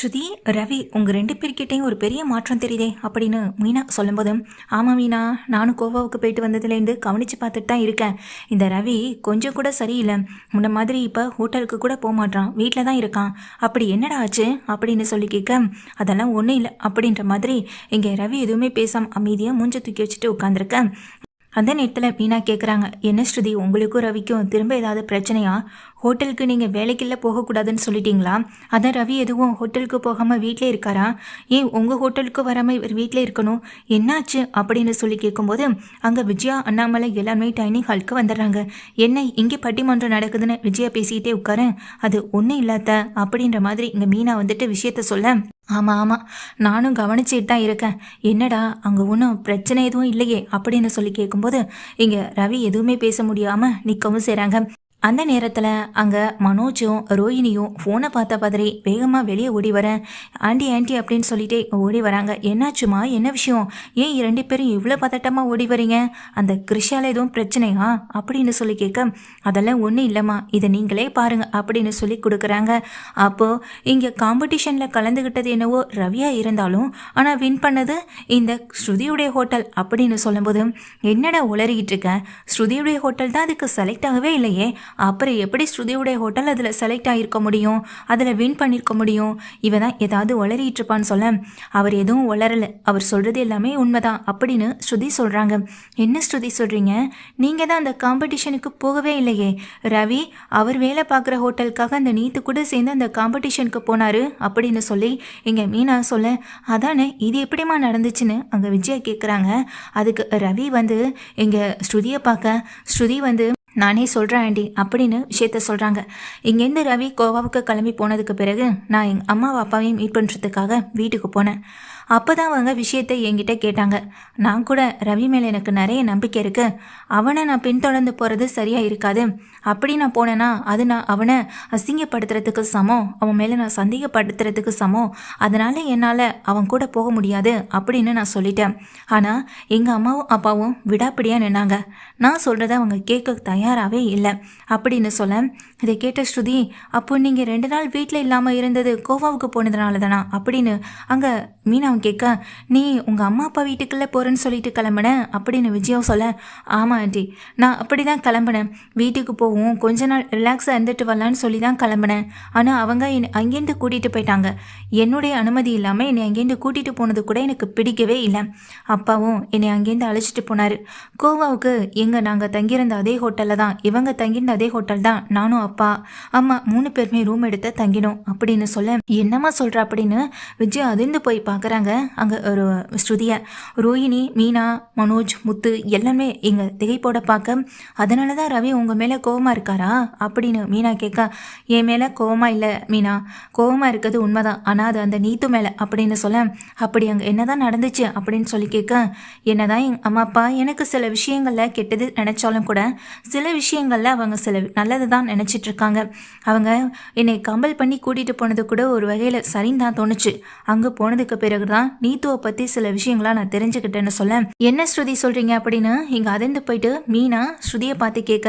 ஸ்ருதி ரவி உங்கள் ரெண்டு பேர்கிட்டையும் ஒரு பெரிய மாற்றம் தெரியுதே அப்படின்னு மீனா சொல்லும்போது ஆமாம் மீனா நானும் கோவாவுக்கு போயிட்டு வந்ததுலேருந்து கவனித்து பார்த்துட்டு தான் இருக்கேன். இந்த ரவி கொஞ்சம் கூட சரியில்லை. முன்ன மாதிரி இப்போ ஹோட்டலுக்கு கூட போக மாட்டான் வீட்டில் தான் இருக்கான். அப்படி என்னடா ஆச்சு? அப்படின்னு சொல்லி கேட்க அதெல்லாம் ஒன்றும் இல்லை. அப்படின்ற மாதிரி இங்கே ரவி எதுவுமே பேசாம அமைதியாக மூஞ்ச தூக்கி வச்சுட்டு உட்காந்துருக்கேன் அந்த நேரத்தில் மீனா கேட்குறாங்க என்ன ஸ்ருதி உங்களுக்கும் ரவிக்கும் திரும்ப ஏதாவது பிரச்சனையா? ஹோட்டலுக்கு நீங்கள் வேலைக்குள்ள போகக்கூடாதுன்னு சொல்லிட்டீங்களா? அதான் ரவி எதுவும் ஹோட்டலுக்கு போகாமல் வீட்டிலே இருக்காரா? ஏன் உங்கள் ஹோட்டலுக்கு வராமல் இவர் வீட்டிலே இருக்கணும்? என்னாச்சு? அப்படின்னு சொல்லி கேட்கும்போது அங்கே விஜயா அண்ணாமலை எல்லாருமே டைனிங் ஹாலுக்கு வந்துடுறாங்க. என்ன இங்கே பட்டிமன்றம் நடக்குதுன்னு விஜயா பேசிக்கிட்டே உட்காரு. அது ஒன்றும் இல்லாத அப்படின்ற மாதிரி இங்கே மீனா வந்துட்டு விஷயத்த சொல்ல ஆமாம் ஆமாம் நானும் கவனிச்சுட்டு தான் இருக்கேன். என்னடா அங்கே ஒன்றும் பிரச்சனை எதுவும் இல்லையே? அப்படின்னு சொல்லி கேட்கும்போது இங்கே ரவி எதுவுமே பேச முடியாமல் நிற்கவும் செய்கிறாங்க அந்த நேரத்தில் அங்கே மனோஜும் ரோஹினியும் ஃபோனை பார்த்த மாதிரி வேகமாக வெளியே ஓடி வரேன் ஆண்டி ஆண்டி அப்படின்னு சொல்லிட்டு ஓடி வராங்க. என்னாச்சுமா? என்ன விஷயம்? ஏன் இரண்டு பேரும் இவ்வளோ பதட்டமாக ஓடி வரீங்க அந்த கிருஷால எதுவும் பிரச்சனையா? அப்படின்னு சொல்லி கேட்க அதெல்லாம் ஒன்றும் இல்லைம்மா. இதை நீங்களே பாருங்க அப்படின்னு சொல்லி கொடுக்குறாங்க. அப்போது இங்கே காம்படிஷனில் கலந்துக்கிட்டது என்னவோ ரவியா இருந்தாலும் ஆனால் வின் பண்ணது இந்த ஸ்ருதியுடைய ஹோட்டல் அப்படின்னு சொல்லும்போது என்னடா உளறிக்கிட்டு இருக்க? ஸ்ருதியுடைய ஹோட்டல் தான் அதுக்கு செலக்ட் ஆகவே இல்லையே. அப்புறம் எப்படி ஸ்ருதியுடைய ஹோட்டல் அதில் செலக்ட் ஆகிருக்க முடியும்? அதில் வின் பண்ணியிருக்க முடியும்? இவன் தான் ஏதாவது உளறிட்டு இருப்பான்னு சொல்ல. அவர் எதுவும் உளரலை அவர் சொல்கிறது எல்லாமே உண்மைதான். அப்படின்னு ஸ்ருதி சொல்கிறாங்க என்ன ஸ்ருதி சொல்கிறீங்க நீங்கள் தான் அந்த காம்படிஷனுக்கு போகவே இல்லையே. ரவி அவர் வேலை பார்க்குற ஹோட்டலுக்காக அந்த நீத்து கூட சேர்ந்து அந்த காம்படிஷனுக்கு போனார் அப்படின்னு சொல்லி இங்கே மீனா சொல்ல அதானே இது எப்படிம்மா நடந்துச்சுன்னு? அங்கே விஜயா கேட்குறாங்க அதுக்கு ரவி வந்து இங்கே ஸ்ருதியை பார்க்க. ஸ்ருதி வந்து நானே சொல்கிறேன் ஆண்டி. அப்படின்னு விஷயத்த சொல்கிறாங்க இங்கேருந்து ரவி கோவாவுக்கு கிளம்பி போனதுக்கு பிறகு நான் எங்கள் அம்மாவை அப்பாவையும் மீட் பண்ணுறதுக்காக வீட்டுக்கு போனேன். அப்போ தான் அவங்க விஷயத்தை என்கிட்ட கேட்டாங்க. நான் கூட ரவி மேலே எனக்கு நிறைய நம்பிக்கை இருக்குது அவனை நான் பின்தொடர்ந்து போகிறது சரியாக இருக்காது. அப்படி நான் போனேன்னா அது நான் அவனை அசிங்கப்படுத்துறதுக்கு சமம். அவன் மேலே நான் சந்தேகப்படுத்துறதுக்கு சமம். அதனால் என்னால் அவன் கூட போக முடியாது அப்படின்னு நான் சொல்லிட்டேன். ஆனால் எங்கள் அம்மாவும் அப்பாவும் விடாப்பிடியாக நின்னாங்க. நான் சொல்கிறத அவங்க கேட்க தயாராகவே இல்லை. அப்படின்னு சொல்ல இதை கேட்ட ஸ்ருதி அப்போ நீங்கள் ரெண்டு நாள் வீட்டில் இல்லாமல் இருந்தது கோவாவுக்கு போனதுனால தானா அப்படின்னு அங்கே மீனாவும் கேட்க நீ உங்கள் அம்மா அப்பா வீட்டுக்குள்ளே போகிறேன்னு சொல்லிட்டு கிளம்புனேன் அப்படின்னு விஜயாவும் சொல்ல ஆமாம் ஆண்டி. நான் அப்படி தான் கிளம்புனேன். வீட்டுக்கு போவோம். கொஞ்ச நாள் ரிலாக்ஸாக இருந்துட்டு வரலான்னு சொல்லி தான் கிளம்புனேன். ஆனால் அவங்க என்னை அங்கேருந்து கூட்டிகிட்டு போயிட்டாங்க. என்னுடைய அனுமதி இல்லாமல் என்னை அங்கேருந்து கூட்டிகிட்டு போனது கூட எனக்கு பிடிக்கவே இல்லை. அப்பாவும் என்னை அங்கேருந்து அழைச்சிட்டு போனார். கோவாவுக்கு எங்கே நாங்கள் தங்கியிருந்த அதே ஹோட்டலில் தான் இவங்க தங்கியிருந்த அதே ஹோட்டல் தான் நானும் அப்பா அம்மா மூணு பேருமே ரூம் எடுத்து தங்கினோம் அப்படின்னு சொல்ல என்னம்மா சொல்கிற அப்படின்னு விஜய் அதிர்ந்து போய் பார்க்குறாங்க அங்கே ஒரு ஸ்ருதியை ரோஹிணி மீனா மனோஜ் முத்து எல்லாமே எங்கள் திகைப்போட பார்க்க அதனால தான் ரவி உங்கள் மேலே கோவமாக இருக்காரா? அப்படின்னு மீனா கேட்க என் மேலே கோவமாக இல்லை மீனா. கோவமாக இருக்கிறது உண்மைதான். ஆனால் அது அந்த நீத்து மேலே. அப்படின்னு சொல்ல அப்படி அங்கே என்னதான் நடந்துச்சு? அப்படின்னு சொல்லி கேட்க என்னதான் எங்கள் அம்மா அப்பா எனக்கு சில விஷயங்களில் கெட்டது நினச்சாலும் கூட சில விஷயங்களில் அவங்க சில நல்லது தான் நினச்சிட்டு இருக்காங்க. அவங்க என்னை கம்பல் பண்ணி கூட்டிகிட்டு போனது கூட ஒரு வகையில் சரின்னு தான் தோணுச்சு. அங்கே போனதுக்கு பிறகு தான் நீத்துவை பற்றி சில விஷயங்களா நான் தெரிஞ்சுக்கிட்டேன்னு சொல்ல. என்ன ஸ்ருதி சொல்கிறீங்க அப்படின்னு இங்கே அதிர்ந்து போயிட்டு மீனா ஸ்ருதியை பார்த்து கேட்க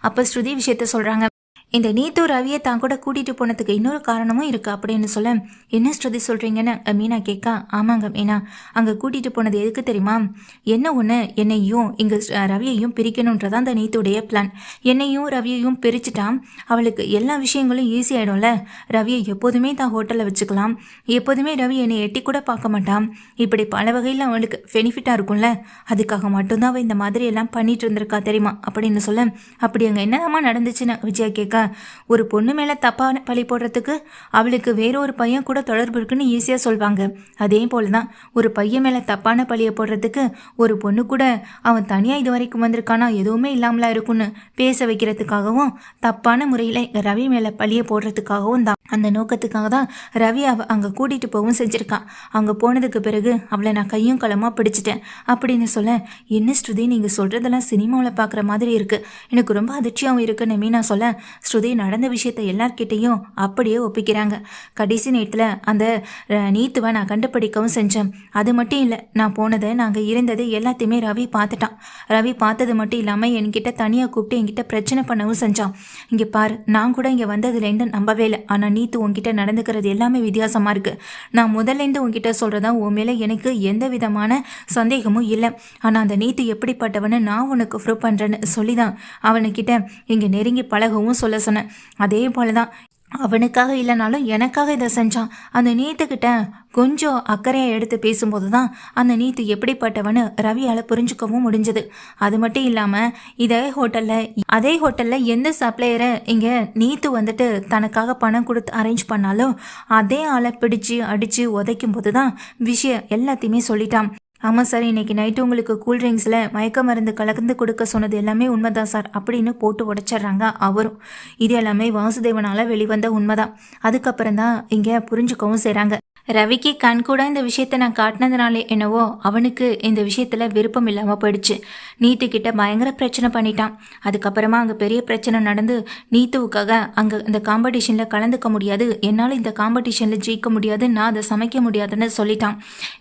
அப்போ ஸ்ருதி விஷயத்த சொல்கிறாங்க இந்த நீத்து ரவியை தான் கூட கூட்டிகிட்டு போனதுக்கு இன்னொரு காரணமும் இருக்குது அப்படின்னு சொல்ல என்ன ஸ்ருதி சொல்கிறீங்கன்னு மீனா கேட்கா ஆமாங்க மீனா. அங்கே கூட்டிகிட்டு போனது எதுக்கு தெரியுமா? என்ன ஒன்று என்னையும் இங்கே ரவியையும் பிரிக்கணுன்றதான் அந்த நீத்துடைய பிளான் என்னையும் ரவியையும் பிரிச்சுட்டா அவளுக்கு எல்லா விஷயங்களும் ஈஸி ஆகிடும்ல ரவியை எப்போதுமே தான் ஹோட்டலில் வச்சுக்கலாம். எப்போதுமே ரவி என்னை எட்டி கூட பார்க்க மாட்டான். இப்படி பல வகையில் அவளுக்கு பெனிஃபிட்டாக இருக்கும்ல. அதுக்காக மட்டும்தான் அவள் இந்த மாதிரி எல்லாம் பண்ணிட்டு இருந்திருக்கா தெரியுமா? அப்படின்னு சொல்ல அப்படி அங்கே என்னதாம்மா நடந்துச்சுன்னு? விஜயா கேட்க ஒரு பொண்ணு மேலே தப்பான பழி போடுறதுக்கு அவளுக்கு வேறொரு பையன் கூட தொடர்பு இருக்குன்னு ஈஸியாக சொல்வாங்க. அதே போல தான் ஒரு பையன் மேலே தப்பான பழியை போடுறதுக்கு ஒரு பொண்ணு கூட அவன் தனியாக இது வரைக்கும் வந்திருக்கானா எதுவுமே இல்லாமலா இருக்குன்னு பேச வைக்கிறதுக்காகவும் தப்பான முறையில் ரவி மேலே பழியை போடுறதுக்காகவும் தான். அந்த நோக்கத்துக்காக தான் ரவி அவ அங்கே கூட்டிகிட்டு போகவும் செஞ்சுருக்கான் அங்கே போனதுக்கு பிறகு அவளை நான் கையும் களமாக பிடிச்சிட்டேன். அப்படின்னு சொல்ல என்ன ஸ்ருதி நீங்கள் சொல்கிறதெல்லாம் சினிமாவில் பார்க்குற மாதிரி இருக்குது எனக்கு ரொம்ப அதிர்ச்சியாகவும் இருக்குன்னு மீனா சொல்ல ஸ்ருதி நடந்த விஷயத்தை எல்லார்கிட்டேயும் அப்படியே ஒப்பிக்கிறாங்க. கடைசி நேரத்தில் அந்த நீத்துவை நான் கண்டுபிடிக்கவும் செஞ்சேன். அது மட்டும் இல்லை நான் போனதை நாங்கள் இருந்தது எல்லாத்தையுமே ரவி பார்த்துட்டான். ரவி பார்த்தது மட்டும் இல்லாமல் என்கிட்ட தனியாக கூப்பிட்டு என்கிட்ட பிரச்சனை பண்ணவும் செஞ்சான். இங்கே பாரு நான் கூட இங்கே வந்ததுலேருந்து நம்பவே இல்லை. ஆனால் நீத்து உங்ககிட்ட நடந்துக்கிறது எல்லாமே வித்தியாசமாக இருக்குது நான் முதல்லேருந்து உங்ககிட்ட சொல்கிறதா உன் மேலே எனக்கு எந்த விதமான சந்தேகமும் இல்லை. ஆனால் அந்த நீத்து எப்படிப்பட்டவன்னு நான் உனக்கு ப்ரூவ் பண்ணுறேன்னு சொல்லி தான் அவனுக்கிட்ட இங்கே நெருங்கி பழகவும் சொல்ல சொன்னேன். அதே போல தான் அவனுக்காக இல்லைனாலும் எனக்காக இதை செஞ்சான். அந்த நீத்துக்கிட்ட கொஞ்சம் அக்கறையை எடுத்து பேசும்போது தான் அந்த நீத்து எப்படிப்பட்டவனு ரவியால் புரிஞ்சுக்கவும் முடிஞ்சது. அது மட்டும் இல்லாமல் இதே ஹோட்டலில் அதே ஹோட்டலில் எந்த சப்ளையரை இங்கே நீத்து வந்துட்டு தனக்காக பணம் கொடுத்து அரேஞ்ச் பண்ணாலும் அதே ஆளை பிடிச்சு அடித்து உதைக்கும் போது தான் விஷயம் எல்லாத்தையுமே சொல்லிட்டான். ஆமாம் சார் இன்னைக்கு நைட்டு உங்களுக்கு கூல்ட்ரிங்க்ஸில் மயக்க மருந்து கலந்து கொடுக்க சொன்னது எல்லாமே உண்மைதான் சார். அப்படின்னு போட்டு உடைச்சிட்றாங்க அவரும். இது எல்லாமே வாசுதேவனால் வெளிவந்த உண்மைதான். அதுக்கப்புறம் தான் இங்கே புரிஞ்சுக்கவும் செய்கிறாங்க ரவிக்கு கண் கூட இந்த விஷயத்த நான் காட்டினதுனாலே என்னவோ அவனுக்கு இந்த விஷயத்தில் விருப்பம் இல்லாமல் போயிடுச்சு. நீத்து கிட்ட பயங்கர பிரச்சனை பண்ணிட்டான். அதுக்கப்புறமா அங்கே பெரிய பிரச்சனை நடந்து நீத்துவுக்காக அங்கே இந்த காம்படிஷனில் கலந்துக்க முடியாது. என்னால் இந்த காம்படிஷனில் ஜெயிக்க முடியாது. நான் அதை சமைக்க முடியாதுன்னு சொல்லிட்டான்.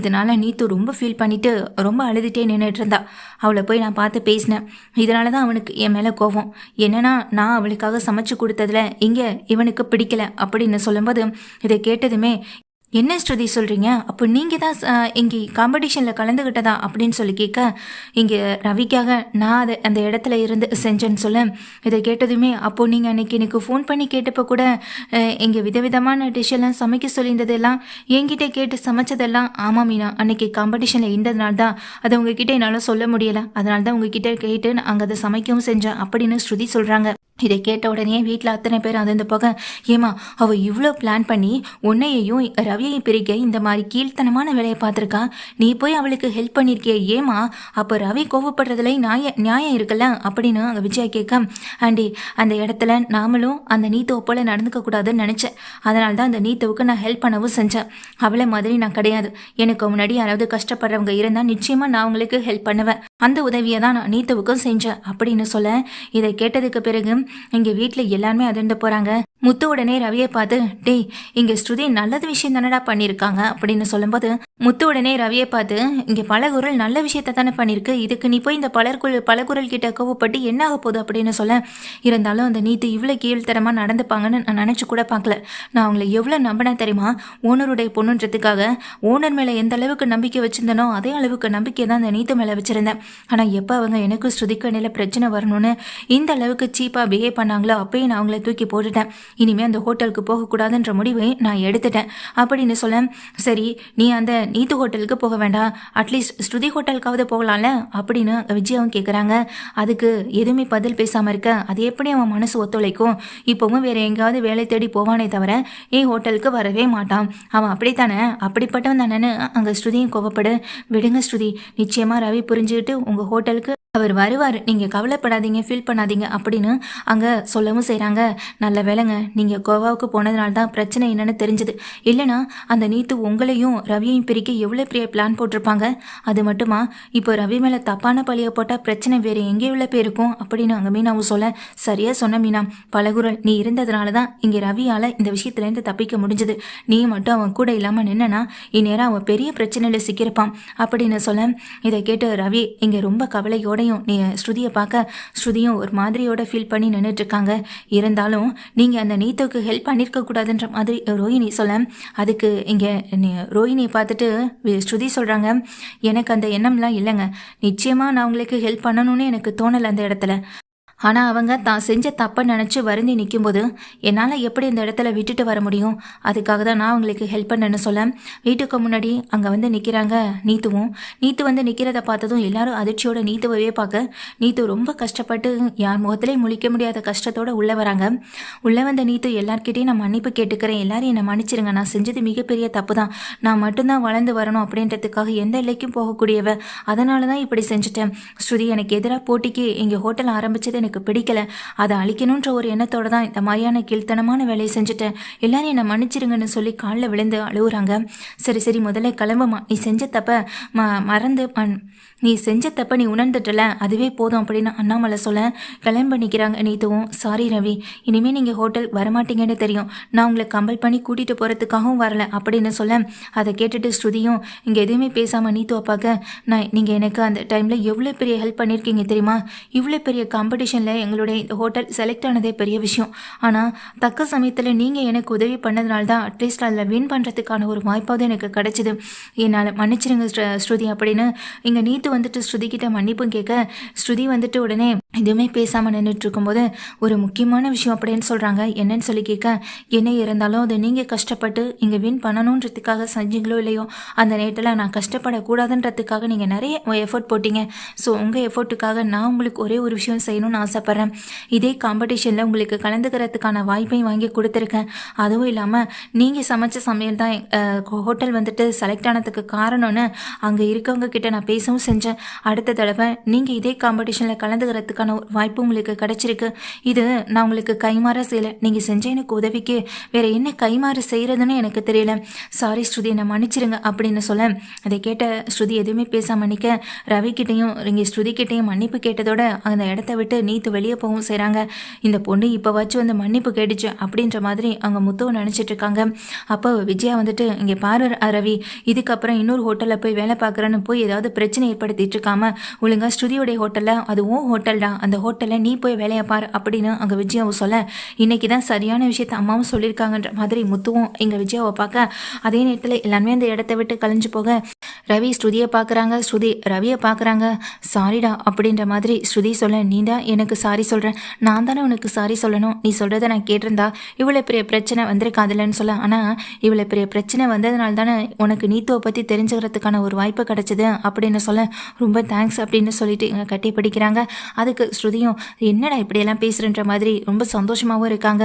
இதனால நீத்து ரொம்ப ஃபீல் பண்ணிட்டு ரொம்ப அழுதுகிட்டே நின்றுட்டு இருந்தா. அவளை போய் நான் பார்த்து பேசினேன். இதனால தான் அவனுக்கு என் மேலே கோபம் என்னன்னா நான் அவளுக்காக சமைச்சு கொடுத்ததுல இங்கே இவனுக்கு பிடிக்கல அப்படின்னு சொல்லும்போது இதை கேட்டதுமே என்ன ஸ்ருதி சொல்கிறீங்க அப்போ நீங்கள் தான் இங்கே காம்படிஷனில் கலந்துக்கிட்டதா அப்படின்னு சொல்லி கேட்க இங்கே ரவிக்காக நான் அதை அந்த இடத்துல இருந்து செஞ்சேன்னு சொல்ல இதை கேட்டதுமே அப்போது நீங்கள் அன்றைக்கி எனக்கு ஃபோன் பண்ணி கேட்டப்போ கூட இங்கே விதவிதமான டிஷ் எல்லாம் சமைக்க சொல்லியிருந்ததெல்லாம் என்கிட்ட கேட்டு சமைச்சதெல்லாம் ஆமாம் மீனா அன்றைக்கி காம்படிஷனில் இருந்ததுனால தான் அதை உங்ககிட்ட என்னால் சொல்ல முடியலை. அதனால தான் உங்ககிட்ட கேட்டு நாங்கள் அங்கே அதை சமைக்கவும் செஞ்சேன் அப்படின்னு ஸ்ருதி சொல்கிறாங்க இதை கேட்ட உடனே வீட்டில் அத்தனை பேர் அதிர்ந்து போக ஏமா அவள் இவ்வளோ பிளான் பண்ணி உன்னையையும் ரவியையும் பிரிக்க இந்த மாதிரி கீழ்த்தனமான வேலையை பார்த்துருக்கா? நீ போய் அவளுக்கு ஹெல்ப் பண்ணியிருக்கிய ஏமா அப்போ ரவி கோவப்படுறதுல நியாய நியாயம் இருக்குல்ல? அப்படின்னு அங்கே விஜயா கேட்க ஆண்டி அந்த இடத்துல நாமளும் அந்த நீத்துவை போல நடந்துக்க கூடாதுன்னு நினச்சேன். அதனால தான் அந்த நீத்துவுக்கு நான் ஹெல்ப் பண்ணவும் செஞ்சேன். அவளை மாதிரி நான் கிடையாது. எனக்கு முன்னாடி யாராவது கஷ்டப்படுறவங்க இருந்தால் நிச்சயமாக நான் அவங்களுக்கு ஹெல்ப் பண்ணுவேன். அந்த உதவியை தான் நான் நீத்துவுக்கும் செஞ்சேன் அப்படின்னு சொல்ல இதை கேட்டதுக்கு பிறகு இங்கே வீட்டில் எல்லாருமே அதிர்ந்து போகிறாங்க முத்து உடனே ரவியை பார்த்து டேய் இங்கே ஸ்ருதி நல்லது விஷயம் தானடா பண்ணியிருக்காங்க அப்படின்னு சொல்லும்போது முத்து உடனே ரவியை பார்த்து இங்கே பலகுரல் நல்ல விஷயத்த தானே பண்ணியிருக்கு இதுக்கு நீ போய் இந்த பலர்குள் பலகுரல் கிட்ட கோவப்பட்டு என்ன ஆக போகுது அப்படின்னு சொல்ல. இருந்தாலும் அந்த நீத்து இவ்வளோ கீழ்த்தரமாக நடந்துப்பாங்கன்னு நான் நினச்சி கூட பார்க்கல. நான் அவங்கள எவ்வளோ நம்பினேன் தெரியுமா? ஓனருடைய பொண்ணுன்றதுக்காக ஓனர் மேலே எந்த அளவுக்கு நம்பிக்கை வச்சிருந்தனோ அதே அளவுக்கு நம்பிக்கை தான் அந்த நீத்து மேலே வச்சுருந்தேன். ஆனால் எப்போ அவங்க எனக்கு ஸ்ருதிக்கு இடையில பிரச்சனை வரணும்னு இந்த அளவுக்கு சீப்பாக பிஹேவ் பண்ணாங்களோ அப்பயும் நான் அவங்கள தூக்கி போட்டுட்டேன். இனிமேல் அந்த ஹோட்டலுக்கு போகக்கூடாதுன்ற முடிவை நான் எடுத்துட்டேன். அப்படின்னு சொல்ல சரி நீ அந்த நீத்து ஹோட்டலுக்கு போக வேண்டாம். அட்லீஸ்ட் ஸ்ருதி ஹோட்டலுக்காவது போகலாம்ல? அப்படின்னு விஜயாவும் கேட்குறாங்க அதுக்கு எதுவுமே பதில் பேசாமல் இருக்க அது எப்படி அவன் மனசு ஒத்துழைக்கும்? இப்போவும் வேற எங்கேயாவது வேலை தேடி போவானே தவிர ஏன் ஹோட்டலுக்கு வரவே மாட்டான். அவன் அப்படித்தானே? அப்படிப்பட்டவன் தானேன்னு அங்கே ஸ்ருதியும் கோவப்படு. விடுங்க ஸ்ருதி நிச்சயமாக ரவி புரிஞ்சுக்கிட்டு உங்கள் ஹோட்டலுக்கு அவர் வருவார். நீங்கள் கவலைப்படாதீங்க ஃபீல் பண்ணாதீங்க அப்படின்னு அங்கே சொல்லவும் செய்கிறாங்க நல்ல வேலைங்க நீங்கள் கோவாவுக்கு போனதுனால தான் பிரச்சனை என்னன்னு தெரிஞ்சது. இல்லைனா அந்த நீத்து உங்களையும் ரவியையும் பிரிக்க எவ்வளோ பெரிய பிளான் போட்டிருப்பாங்க? அது மட்டுமா? இப்போ ரவி மேலே தப்பான பழியை போட்டால் பிரச்சனை வேறு எங்கே உள்ள போயிருக்கும் அப்படின்னு அங்கே மீனாவும் சொல்ல சரியாக சொன்ன மீனா. பலகுரல் நீ இருந்ததுனால தான் இங்கே ரவியால் இந்த விஷயத்துலேருந்து தப்பிக்க முடிஞ்சது. நீ மட்டும் அவன் கூட இல்லாமல் நின்னனா இந்நேரம் அவன் பெரிய பிரச்சனையில் சிக்கியிருப்பான். அப்படின்னு சொல்ல இதை கேட்டு ரவி இங்கே ரொம்ப கவலையோடையும் நீ ஸ்ருதியை பார்க்க ஸ்ருதியும் ஒரு மாதிரியோட ஃபீல் பண்ணி நின்றுட்டு இருக்காங்க இருந்தாலும் நீங்கள் அந்த நீத்துக்கு ஹெல்ப் பண்ணியிருக்க கூடாதுன்ற மாதிரி ரோஹிணி சொல்ல அதுக்கு இங்கே ரோஹிணியை பார்த்துட்டு ஸ்ருதி சொல்கிறாங்க எனக்கு அந்த எண்ணம்லாம் இல்லைங்க. நிச்சயமாக நான் உங்களுக்கு ஹெல்ப் பண்ணணும்னு எனக்கு தோணலை அந்த இடத்துல. ஆனால் அவங்க தான் செஞ்ச தப்பை நினச்சி வருந்தி நிற்கும்போது என்னால் எப்படி இந்த இடத்துல விட்டுட்டு வர முடியும்? அதுக்காக தான் நான் அவங்களுக்கு ஹெல்ப் பண்ணேன்னு சொல்ல வீட்டுக்கு முன்னாடி அங்கே வந்து நிற்கிறாங்க நீத்துவும். நீத்து வந்து நிற்கிறத பார்த்ததும் எல்லாரும் அதிர்ச்சியோட நீத்துவவே பார்க்க நீத்து ரொம்ப கஷ்டப்பட்டு யார் முகத்திலே முழிக்க முடியாத கஷ்டத்தோடு உள்ளே வராங்க. உள்ளே வந்த நீத்து எல்லார்கிட்டையும் நான் மன்னிப்பு கேட்டுக்கிறேன் எல்லாரும் என்னை மன்னிச்சிருங்க நான் செஞ்சது மிகப்பெரிய தப்பு தான். நான் மட்டும்தான் வளர்ந்து வரணும் அப்படின்றதுக்காக எந்த எல்லைக்கும் போகக்கூடியவ அதனால தான் இப்படி செஞ்சுட்டேன். ஸ்ருதி எனக்கு எதிராக போட்டிக்கு எங்கள் ஹோட்டல் ஆரம்பிச்சது எனக்கு எனக்கு பிடிக்கல. அதை அழிக்கணுன்ற ஒரு எண்ணத்தோட தான் இந்த மாதிரியான கீழ்த்தனமான வேலையை செஞ்சுட்டேன். எல்லாரும் என்னை மன்னிச்சிருங்கன்னு சொல்லி காலில் விழுந்து அழுகுறாங்க சரி சரி முதல்ல கிளம்புமா? நீ செஞ்ச தப்ப ம மறந்து நீ செஞ்ச தப்ப நீ உணர்ந்துட்டல. அதுவே போதும் அப்படின்னு அண்ணாமலை சொல்ல கிளம்ப நிற்கிறாங்க நீத்துவும். சாரி ரவி இனிமேல் நீங்கள் ஹோட்டல் வரமாட்டீங்கன்னு தெரியும். நான் உங்களை கம்பல் பண்ணி கூட்டிகிட்டு போகிறதுக்காகவும் வரல அப்படின்னு சொல்ல அதை கேட்டுட்டு ஸ்ருதியும் இங்கே எதுவுமே பேசாமல் நீத்து அப்பாக்க நான் நீங்கள் எனக்கு அந்த டைமில் எவ்வளோ பெரிய ஹெல்ப் பண்ணியிருக்கீங்க தெரியுமா? இவ்வளோ பெரிய காம்படிஷனில் எங்களுடைய இந்த ஹோட்டல் செலக்ட் ஆனதே பெரிய விஷயம். ஆனால் தக்க சமயத்தில் நீங்கள் எனக்கு உதவி பண்ணதுனால தான் அட்லீஸ்ட் அதில் வின் பண்ணுறதுக்கான ஒரு வாய்ப்பாவது எனக்கு கிடச்சிது. என்னால் மன்னிச்சிருங்க ஸ்ருதி அப்படின்னு. இங்கே நீத்து வந்துட்டு ஸ்ருதி கிட்ட மன்னிப்பும் கேட்க ஸ்ருதி வந்துட்டு உடனே எதுவுமே பேசாமல் நின்றுட்டு இருக்கும்போது ஒரு முக்கியமான விஷயம் அப்படின்னு சொல்கிறாங்க என்னன்னு சொல்லி கேட்க என்ன இருந்தாலும் அது நீங்கள் கஷ்டப்பட்டு இங்கே வின் பண்ணணுன்றதுக்காக செஞ்சீங்களோ இல்லையோ? அந்த நேரத்தில் நான் கஷ்டப்படக்கூடாதுன்றதுக்காக நீங்கள் நிறைய எஃபோர்ட் போட்டீங்க. ஸோ உங்கள் எஃபோர்ட்டுக்காக நான் உங்களுக்கு ஒரே ஒரு விஷயம் செய்யணும்னு ஆசைப்பட்றேன். இதே காம்படிஷனில் உங்களுக்கு கலந்துக்கிறதுக்கான வாய்ப்பையும் வாங்கி கொடுத்துருக்கேன். அதுவும் இல்லாமல் நீங்கள் சமைச்ச சமையல் தான் ஹோட்டல் வந்துட்டு செலக்ட் ஆனதுக்கு காரணம்னு அங்கே இருக்கவங்க கிட்ட நான் பேசவும் செஞ்சேன். அடுத்த தடவை நீங்கள் இதே காம்படிஷனில் கலந்துக்கிறதுக்கான ஒரு வாய்ப்பு உங்களுக்கு கிடைச்சிருக்கு. இது நான் உங்களுக்கு கைமாற செய்யலை. நீங்கள் செஞ்ச எனக்கு உதவிக்கு வேறு என்ன கைமாறு செய்கிறதுன்னு எனக்கு தெரியல. சாரி ஸ்ருதி என்னை மன்னிச்சிருங்க அப்படின்னு சொல்ல அதை கேட்ட ஸ்ருதி எதுவுமே பேசாமல் நிற்க ரவி கிட்டேயும் இங்கே ஸ்ருதி கிட்டேயும் மன்னிப்பு கேட்டதோட அந்த இடத்த விட்டு நீத்து வெளியே போகவும் செய்கிறாங்க இந்த பொண்ணு இப்போ வச்சு வந்து மன்னிப்பு கேட்டுச்சு அப்படின்ற மாதிரி அவங்க முத்துவை நினச்சிட்டு இருக்காங்க. அப்போ விஜயா வந்துட்டு இங்கே பாரு ரவி இதுக்கப்புறம் இன்னொரு ஹோட்டலில் போய் வேலை பார்க்குறேன்னு போய் ஏதாவது பிரச்சனை ஏற்படுத்திட்டு இருக்காம ஒழுங்கா ஸ்ருதியோடைய ஹோட்டலில் அது ஓ ஹோட்டல்டா? வேண்டாம் அந்த ஹோட்டலில் நீ போய் வேலையை பாரு அப்படின்னு அங்கே விஜயாவை சொல்ல இன்னைக்கு தான் சரியான விஷயத்த அம்மாவும் சொல்லியிருக்காங்கன்ற மாதிரி முத்துவும் எங்கள் விஜயாவை பார்க்க அதே நேரத்தில் எல்லாருமே அந்த இடத்த விட்டு கலைஞ்சு போக ரவி ஸ்ருதியை பார்க்குறாங்க. ஸ்ருதி ரவியை பார்க்குறாங்க. சாரிடா அப்படின்ற மாதிரி ஸ்ருதி சொல்ல நீ தான் எனக்கு சாரி சொல்கிறேன் நான் தானே உனக்கு சாரி சொல்லணும். நீ சொல்கிறத நான் கேட்டிருந்தா இவ்வளோ பெரிய பிரச்சனை வந்திருக்காதுலன்னு சொல்ல. ஆனால் இவ்வளோ பெரிய பிரச்சனை வந்ததுனால தானே உனக்கு நீத்துவை பற்றி தெரிஞ்சுக்கிறதுக்கான ஒரு வாய்ப்பு கிடச்சிது அப்படின்னு சொல்ல ரொம்ப தேங்க்ஸ் அப்படின்னு சொல்லிட்டு இங்கே கட்டி பிடிக்கிறாங்க அதுக்கு ஸ்ருதியும் என்னடா இப்படியெல்லாம் பேசுகிறன்ற மாதிரி ரொம்ப சந்தோஷமாகவும் இருக்காங்க.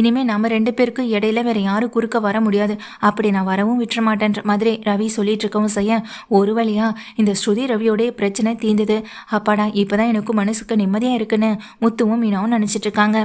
இனிமே நம்ம ரெண்டு பேருக்கும் இடையில வேற யாரும் குறுக்க வர முடியாது. அப்படி நான் வரவும் விட்டுற மாட்டேன்ற மாதிரி ரவி சொல்லிட்டு இருக்கவும் செய்ய ஒரு வழியா இந்த ஸ்ருதி ரவியோடைய பிரச்சனை தீர்ந்தது அப்பாடா இப்பதான் எனக்கு மனசுக்கு நிம்மதியா இருக்குன்னு முத்துவும் மீனாவும் நினைச்சிட்டு இருக்காங்க.